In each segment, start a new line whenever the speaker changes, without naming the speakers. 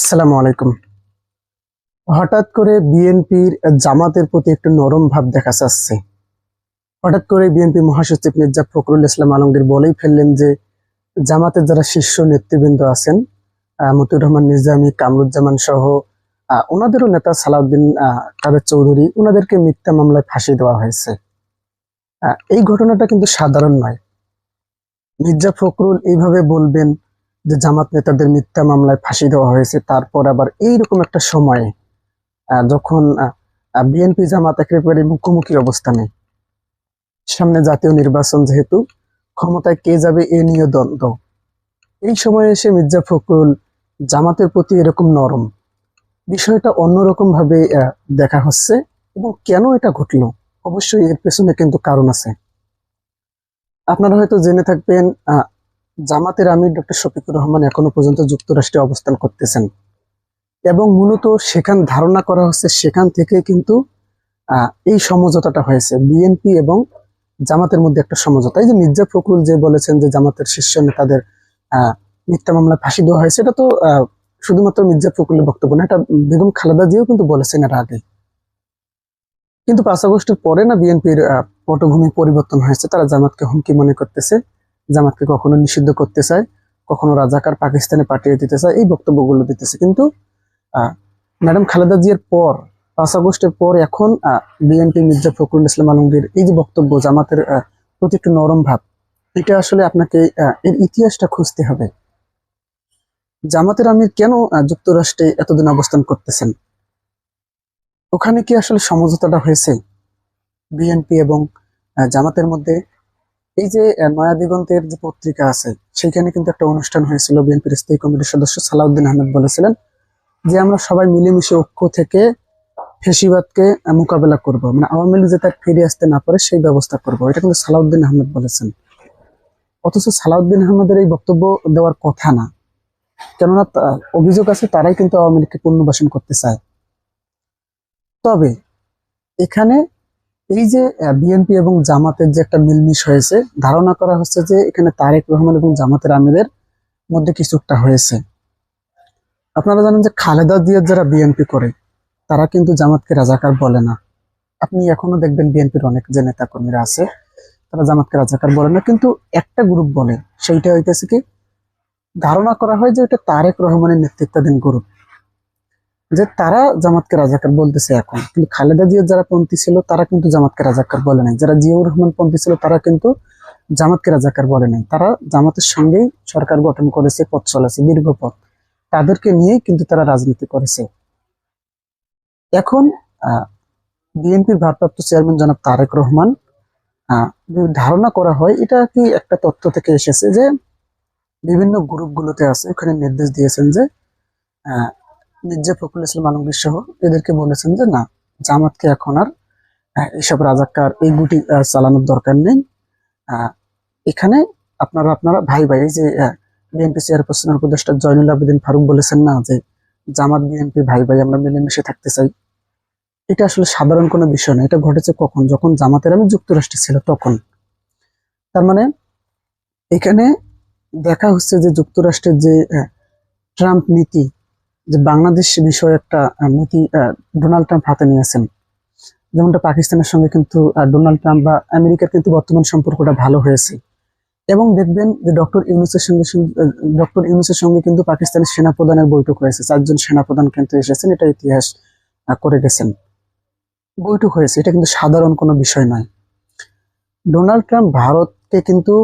আসসালামু আলাইকুম। হঠাৎ করে বিএনপির জামাতের প্রতি একটু নরম ভাব দেখা যাচ্ছে। হঠাৎ করে বিএনপি মহাসচিব মির্জা ফখরুল ইসলাম আলমগীর বলেই ফেললেন যে জামাতের যারা শীর্ষ নেতৃবৃন্দ আছেন আহ, মতিউর রহমান নিজামী কামরুজ্জামান সহ ওনাদেরও নেতা সালাউদ্দিন কাদের চৌধুরী ওনাদেরকে মিথ্যা মামলায় ফাঁসি দেওয়া হয়েছে। এই ঘটনাটা কিন্তু সাধারণ নয়। মির্জা ফখরুল এইভাবে বলবেন যে জামাত নেতাদের মিথ্যা মামলায় ফাঁসি দেওয়া হয়েছে, তারপর আবার এইরকম একটা সময়ে যখন বিএনপি জামাত একেবারে মুখোমুখি অবস্থানে সামনে জাতীয় নির্বাচন যেহেতু, ক্ষমতায় কে যাবে এ নিয়ে দ্বন্দ্ব। এই সময়ে এসে মির্জা ফখরুল জামাতের প্রতি এরকম নরম। বিষয়টা অন্যরকম ভাবে দেখা হচ্ছে এবং কেন এটা ঘটলো? অবশ্যই এর পেছনে কিন্তু কারণ আছে। আপনারা হয়তো জেনে থাকবেন জামাতের আমির ডক্টর শফিকুর রহমান এখনও পর্যন্ত যুক্তরাষ্ট্রে অবস্থান করতেছেন। এবং মূলত সেখান ধারণা করা হচ্ছে সেখান থেকে কিন্তু এই সমঝোতাটা হয়েছে। বিএনপি এবং জামাতের মধ্যে একটা সমঝোতা। এই যে মির্জা ফখরুল যে বলেছেন যে জামাতের শীর্ষ নেতাদের মিথ্যা মামলায় ফাঁসি দেওয়া হয়েছে, এটা তো শুধুমাত্র মির্জা ফখরুলের বক্তব্য না, এটা বেগম খালেদা জিও কিন্তু বলেছেন এর আগে। কিন্তু পাঁচ আগস্টের পরে না বিএনপির পটভূমি পরিবর্তন হয়েছে, তারা জামাতকে হুমকি মনে করতেছে। জামাতকে কখনো নিষিদ্ধ করতে চায়, কখনো রাজাকার পাকিস্তানে পাঠিয়ে দিতে চায়, এই বক্তব্যগুলো দিতেছে। কিন্তু ম্যাডাম খালেদা জিয়ার পর, পাঁচ আগস্টের পর এখন বিএনপি মির্জা ফখরুল ইসলাম আলমগীর এই যে বক্তব্য, জামাতের প্রতি একটু নরম ভাব, এটা আসলে আপনাকে এর ইতিহাসটা খুঁজতে হবে। জামাতের আমির কেন যুক্তরাষ্ট্রে এতদিন অবস্থান করতেছেন? ওখানে কি আসলে সমঝোতাটা হয়েছে? বিএনপি এবং জামাতের মধ্যে এই যে নয়া দিগন্তের যে পত্রিকা আছে সেখানে কিন্তু একটা অনুষ্ঠান হয়েছিল বিএনপির স্থায়ী কমিটির সদস্য সালাউদ্দিন আহমেদ বলেছিলেন যে আমরা সবাই মিলেমিশে ঐক্য থেকে ফেসিবাদকে মোকাবেলা করব। মানে আওয়ামী লীগ যাতে ফিরে আসতে না পারে, সেই ব্যবস্থা করব। এটা কিন্তু সালাউদ্দিন আহমেদ বলেছেন। অথচ সালাউদ্দিন আহমেদের এই বক্তব্য দেওয়ার কথা না। কেননা অভিযোগ আছে তারাই কিন্তু আওয়ামী লীগকে পুনর্বাসন করতে চায়। তবে এখানে এই যে বিএনপি এবং জামাতের যে একটা মিলমিশ হয়েছে, ধারণা করা হচ্ছে যে এখানে তারেক রহমান এবং জামাতের আমিরের মধ্যে কিছু একটা হয়েছে। আপনারা জানেন যে খালেদা জিয়ার যারা বিএনপি করে, তারা কিন্তু জামাতকে রাজাকার বলে না। আপনি এখনও দেখবেন বিএনপির অনেক যে নেতা কর্মীরা আছে, তারা জামাতকে রাজাকার বলে না, কিন্তু একটা গ্রুপ বলে, সেইটা হইতেছে কি, ধারণা করা হয় যে এটা তারেক রহমানের নেতৃত্বাধীন গ্রুপ যে তারা জামাতকে রাজাকার বলতেছে এখন। কিন্তু খালেদা জিয়ার যারা পন্থী ছিল, তারা কিন্তু জামাতকে রাজাকার বলে নাই। যারা জিয়াউর রহমান পন্থী ছিল, তারা কিন্তু জামাতকে রাজাকার বলে নাই। তারা জামাতের সঙ্গেই সরকার গঠন করেছে, পথ চলেছে, দীর্ঘ পথ। তাদেরকে নিয়েই কিন্তু তারা রাজনীতি করেছে। এখন বিএনপির ভারপ্রাপ্ত চেয়ারম্যান জনাব তারেক রহমান ধারণা করা হয়, এটা কি একটা তথ্য থেকে এসেছে যে বিভিন্ন গ্রুপগুলোতে আছে, ওখানে নির্দেশ দিয়েছেন যে মির্জা ফখরুল ইসলাম আলমগীর সহ এদেরকে বলেছেন যে না জামাতকে এখন আর আহ, এইসব রাজাকার এই গুটি চালানোর দরকার নেই। এখানে আপনারা আপনারা ভাই ভাই যে বিএনপি চেয়ারপারসনের উপদেষ্টা জয়নুল আবেদিন ফারুক বলেছেন না যে জামাত বিএনপি ভাই ভাই আমরা মিলেমিশে থাকতে চাই? এটা আসলে সাধারণ কোনো বিষয় না। এটা ঘটেছে কখন? যখন জামাতের আমি যুক্তরাষ্ট্রে ছিল তখন। তার মানে এখানে দেখা হচ্ছে যে যুক্তরাষ্ট্রের যে ট্রাম্প নীতি যে বাংলাদেশ বিষয়ে একটা নীতি ডোনাল্ড ট্রাম্প হাতে নিয়েছেন। যেমনটা পাকিস্তানের সঙ্গে কিন্তু ডোনাল্ড ট্রাম্প বা আমেরিকার কিন্তু বর্তমান সম্পর্কটা ভালো হয়েছে। এবং দেখবেন যে ডক্টর ইউনুসের সঙ্গে ডক্টর ইউনুসের সঙ্গে কিন্তু পাকিস্তানের সেনাপ্রধানের বৈঠক হয়েছে। চারজন সেনাপ্রধান কিন্তু এসেছেন, এটা ইতিহাস করে গেছেন। বৈঠক হয়েছে, এটা কিন্তু সাধারণ কোনো বিষয় নয়। ডোনাল্ড ট্রাম্প ভারতকে কিন্তু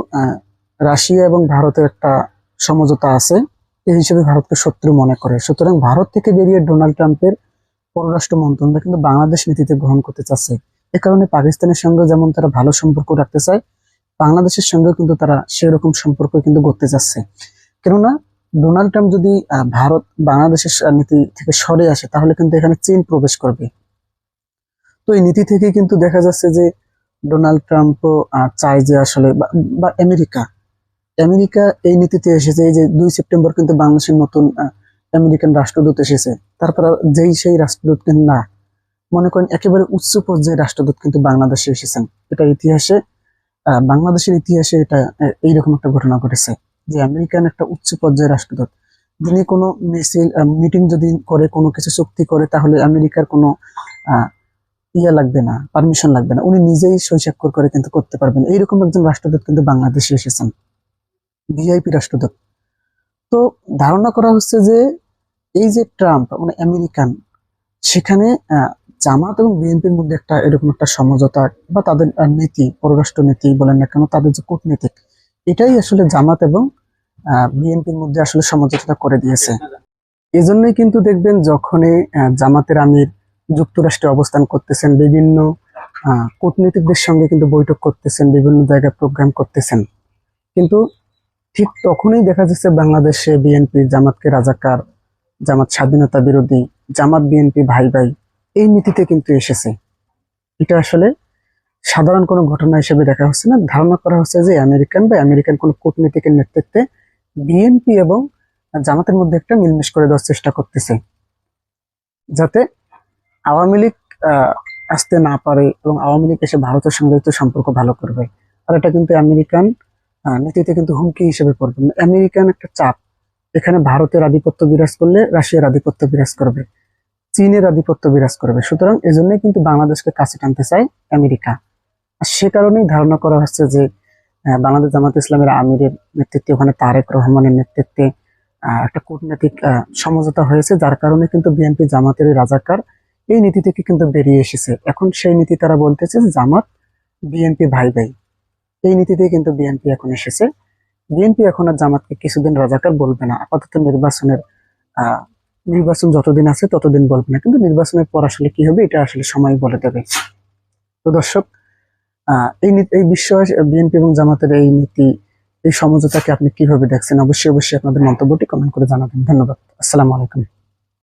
রাশিয়া এবং ভারতের একটা সমঝোতা আছে। হিসেবে ভারতকে শত্রু মনে করে। সুতরাং ভারত থেকে বেরিয়ে ডোনাল্ড ট্রাম্পের পররাষ্ট্র মন্ত্রণালয় কিন্তু বাংলাদেশ নীতিতে গ্রহণ করতে চাচ্ছে। এ কারণে পাকিস্তানের সঙ্গে যেমন তারা ভালো সম্পর্ক রাখতে চায়, বাংলাদেশের সঙ্গেও কিন্তু তারা সেরকম সম্পর্ক কিন্তু করতে চাচ্ছে। কেননা, ডোনাল্ড ট্রাম্প যদি ভারত বাংলাদেশের নীতি থেকে সরে আসে, তাহলে কিন্তু এখানে চীন প্রবেশ করবে। তো এই নীতি থেকে কিন্তু দেখা যাচ্ছে যে, ডোনাল্ড ট্রাম্প চায় যে আসলে বা, আমেরিকা আমেরিকা এই নীতিতে এসেছে, এই যে দুই সেপ্টেম্বর কিন্তু বাংলাদেশের নতুন আমেরিকান রাষ্ট্রদূত এসেছে। তারপর যেই সেই রাষ্ট্রদূত কিন্তু না। মনে করেন একেবারে উচ্চ পর্যায়ের রাষ্ট্রদূত কিন্তু বাংলাদেশে এসেছেন। এটা ইতিহাসে বাংলাদেশের ইতিহাসে এটা এইরকম একটা ঘটনা ঘটেছে যে আমেরিকান একটা উচ্চ পর্যায়ের রাষ্ট্রদূত, যিনি কোনো মিছিল মিটিং যদি করে, কোনো কিছু চুক্তি করে, তাহলে আমেরিকার কোনো ইয়ে লাগবে না, পারমিশন লাগবে না। উনি নিজেই সই স্বাক্ষর করে কিন্তু করতে পারবেন। এইরকম একজন রাষ্ট্রদূত কিন্তু বাংলাদেশে এসেছেন। ভিআইপি রাষ্ট্রদূত। তো ধারণা করা হচ্ছে যে এই যে ট্রাম্প মানে আমেরিকান, সেখানে জামাত এবং বিএনপির মধ্যে একটা এরকম একটা সমঝোতা বা তাদের নীতি পররাষ্ট্র নীতি বলেন না কেন, তাদের যে কূটনীতিক, এটাই আসলে জামাত এবং বিএনপির মধ্যে আসলে সমঝোতা করে দিয়েছে। এজন্যই কিন্তু দেখবেন যখনই জামাতের আমির যুক্তরাষ্ট্রে অবস্থান করতেছেন, বিভিন্ন কূটনীতিকদের সঙ্গে কিন্তু বৈঠক করতেছেন, বিভিন্ন জায়গায় প্রোগ্রাম করতেছেন। কিন্তু ঠিক তখনই দেখা যাচ্ছে বাংলাদেশে বিএনপি জামাতকে রাজাকার, জামাত স্বাধীনতা বিরোধী, জামাত বিএনপি ভাই ভাই এই নীতিতে কিন্তু এসেছে। এটা আসলে সাধারণ কোনো ঘটনা হিসেবে দেখা হচ্ছে না। ধারণা করা হচ্ছে যে আমেরিকান বা আমেরিকান কোনো কূটনীতিকের নেতৃত্বে বিএনপি এবং জামাতের মধ্যে একটা মিলমিশ করে দেওয়ার চেষ্টা করতেছে। যাতে আওয়ামী লীগ আসতে না পারে এবং আওয়ামী লীগ এসে ভারতের সঙ্গে সম্পর্ক ভালো করবে। আর এটা কিন্তু আমেরিকান নীতিতে কিন্তু হুমকি হিসেবে পড়বে। আমেরিকান একটা চাপ। এখানে ভারতের আধিপত্য বিরাজ করলে রাশিয়ার আধিপত্য বিরাজ করবে। চীনের আধিপত্য বিরাজ করবে। সুতরাং এজন্যই কিন্তু বাংলাদেশকে কাছে টানতে চায় আমেরিকা। আর সে কারণেই ধারণা করা হচ্ছে যে বাংলাদেশ জামাত ইসলামের আমিরের নেতৃত্বে, ওখানে তারেক রহমানের নেতৃত্বে একটা কূটনৈতিক সমঝোতা হয়েছে, যার কারণে কিন্তু বিএনপি জামাতের রাজাকার এই নীতি থেকে কিন্তু বেরিয়ে এসেছে। এখন সেই নীতি তারা বলতেছে জামাত বিএনপি ভাই ভাই এই নীতিতে কিন্তু বিএনপি এখন এসেছে। বিএনপি এখন আর জামাতকে কিছুদিন রাজাকার বলবে না। আপাতত নির্বাচনের নির্বাচন যতদিন আছে ততদিন বলবে না। কিন্তু নির্বাচনের পর আসলে কি হবে এটা আসলে সময় বলে দেবে। তো দর্শক এই এই বিষয়ে বিএনপি এবং জামাতের এই নীতি, এই সমঝোতাকে আপনি কীভাবে দেখছেন? অবশ্যই অবশ্যই আপনাদের মন্তব্যটি কমেন্ট করে জানাবেন। ধন্যবাদ। আসসালামু আলাইকুম।